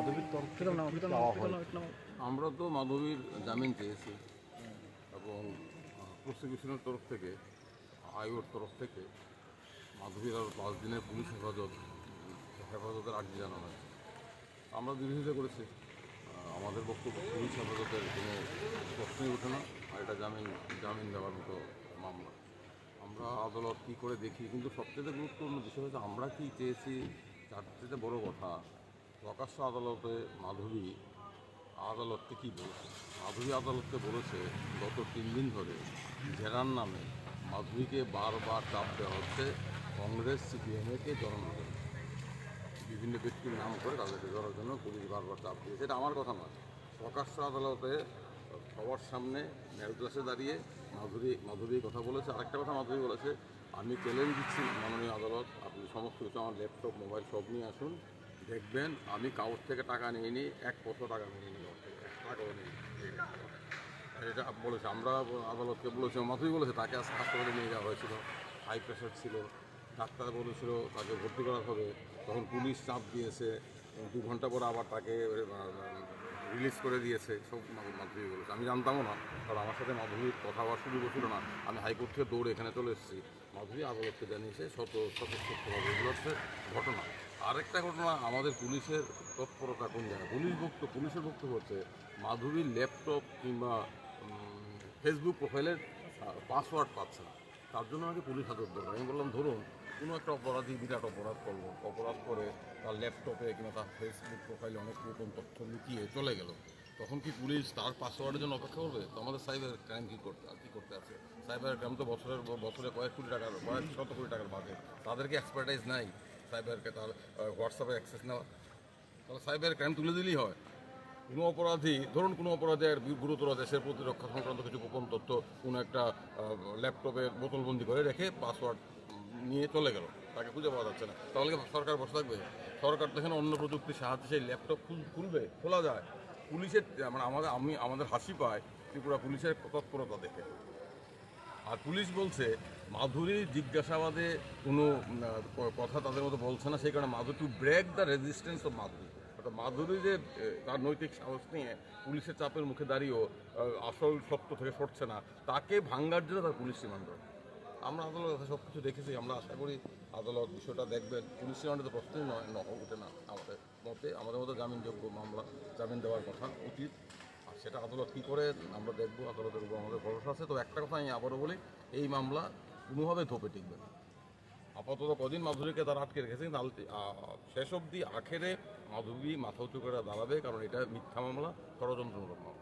মাধবীর তরফ থেকে চাওয়া হয়। আমরা তো মাধবীর জামিন চেয়েছি এবং প্রসিকিউশনের তরফ থেকে আয়োর তরফ থেকে মাধবীর আরও পাঁচ দিনের পুলিশ হেফাজত হেফাজতের আর্জি জানানো হয়েছে। আমরা বিরোধিতা করেছি। আমাদের বক্তব্য পুলিশ হেফাজতের কোনো প্রশ্নই ওঠে না আর এটা জামিন জামিন দেওয়ার মতো মামলা। আমরা আদালত কী করে দেখি কিন্তু সবচেয়ে গুরুত্বপূর্ণ বিষয় হচ্ছে আমরা কি চেয়েছি তার থেকে বড় কথা প্রকাশ্য আদালতে মাধবী আদালতকে কি বলেছে? মাধবী আদালতকে বলেছে, গত তিন দিন ধরে জেরার নামে মাধবীকে বারবার চাপ দেওয়া হচ্ছে কংগ্রেস সিপিএমকে জড়ানোর জন্য। বিভিন্ন ব্যক্তির নাম করে তাদেরকে ধরার জন্য পুলিশ বারবার চাপ দিয়েছে। এটা আমার কথা নয়। প্রকাশ্য আদালতে সবার সামনে মেরুদাসে দাঁড়িয়ে মাধুরী মাধুরী কথা বলেছে। আরেকটা কথা মাধুরী বলেছে, আমি চ্যালেঞ্জ দিচ্ছি মাননীয় আদালত, আপনি সমস্ত কিছু আমার ল্যাপটপ মোবাইল সব নিয়ে আসুন। দেখবেন, আমি কাগজ থেকে টাকা নিয়ে নিই এক পয়সা টাকা নিয়ে নিই ওর থেকে, এক টাকাও নেই এটা বলেছে, আমরা আদালতকে বলেছি মাধুরী বলেছে, তাকে আজকে হাসপাতালে নিয়ে যাওয়া হয়েছিল, হাই প্রেশার ছিল, ডাক্তার বলেছিল তাকে ভর্তি করা হবে, তখন পুলিশ চাপ দিয়েছে দু ঘণ্টা পর আবার তাকে রিলিজ করে দিয়েছে, সব মা- মাধুরী বলেছে। আমি জানতামও না, কারণ আমার সাথে মাধুরীর কথা হওয়ার সুযোগ ছিল না। আমি হাইকোর্ট থেকে দৌড়ে এখানে চলে এসেছি। মাধুরী আদালতকে জানিয়েছে, শত স্বতঃস্ফূর্তভাবে এগুলো হচ্ছে ঘটনা। আরেকটা ঘটনা, আমাদের পুলিশের তৎপরতা কোন জায়গায়? পুলিশ বক্তব্য পুলিশের বক্তব্য হচ্ছে মাধুরীর ল্যাপটপ কিংবা ফেসবুক প্রোফাইলের পাসওয়ার্ড পাচ্ছে না। তার জন্য আমাকে পুলিশ হাজত দরকার আমি বললাম, ধরুন কোনো একটা অপরাধী বিরাট অপরাধ করল অপরাধ করে তার ল্যাপটপে কিংবা তার ফেসবুক প্রোফাইলে অনেক গোপন তথ্য লুকিয়ে চলে গেল। তখন কি পুলিশ তার পাসওয়ার্ডের জন্য অপেক্ষা করবে? তো আমাদের সাইবার ক্রাইম কী করতে কী করতে আছে? সাইবার ক্রাইম তো বছরের বছরে কয়েক কোটি টাকার, কয়েক শত কোটি টাকার বাজে। তাদেরকে এক্সপার্টাইজ নাই সাইবারকে তার হোয়াটসঅ্যাপে অ্যাক্সেস নেওয়া? তাহলে সাইবার ক্রাইম তুলে দিলেই হয়। কোনো অপরাধী, ধরুন কোনো অপরাধের গুরুতর দেশের প্রতিরক্ষা সংক্রান্ত কিছু গোপন তথ্য কোনো একটা ল্যাপটপে বোতলবন্দি করে রেখে পাসওয়ার্ড নিয়ে চলে গেল। তাকে খুঁজে পাওয়া যাচ্ছে না। তাহলে সরকার বসে থাকবে? সরকার তো অন্য প্রযুক্তির সাহায্যে সেই ল্যাপটপ খুলবে, খোলা যায়। পুলিশের মানে আমাদের আমি আমাদের হাসি পায় ত্রিপুরা পুলিশের তৎপরতা দেখে। আর পুলিশ বলছে, মাধুরী জিজ্ঞাসাবাদে কোনো কথা তাদের মতো বলছে না। সেই কারণে Madhuri to break the resistance of Madhuri. অর্থাৎ মাধুরী যে তার নৈতিক সাহস নিয়ে পুলিশের চাপের মুখে দাঁড়িয়েও আসল সত্য থেকে সরছে না, তাকে ভাঙ্গার জন্য তার পুলিশ করে। আমরা আদালত সব কিছু দেখেছি, আমরা আশা করি আদালত বিষয়টা দেখবেন। পুলিশ রিমান্ডে তো প্রশ্নই নয়, ন, ওঠে না আমাদের মতে। আমাদের মতো জামিনযোগ্য মামলা, জামিন দেওয়ার কথা উচিত। আর সেটা আদালত কী করে, আমরা দেখব। আদালতের উপর আমাদের ভরসা আছে। তো একটা কথা আমি আবারও বলি, এই মামলা কোনোভাবে ধোপে টিকবে না। আপাতত কদিন মাধুরীকে তারা আটকে রেখেছে, কিন্তু শেষ অবধি আখেরে মাধবী মাথা উঁচু করে দাঁড়াবে, কারণ এটা মিথ্যা মামলা, ষড়যন্ত্রমূলক মামলা।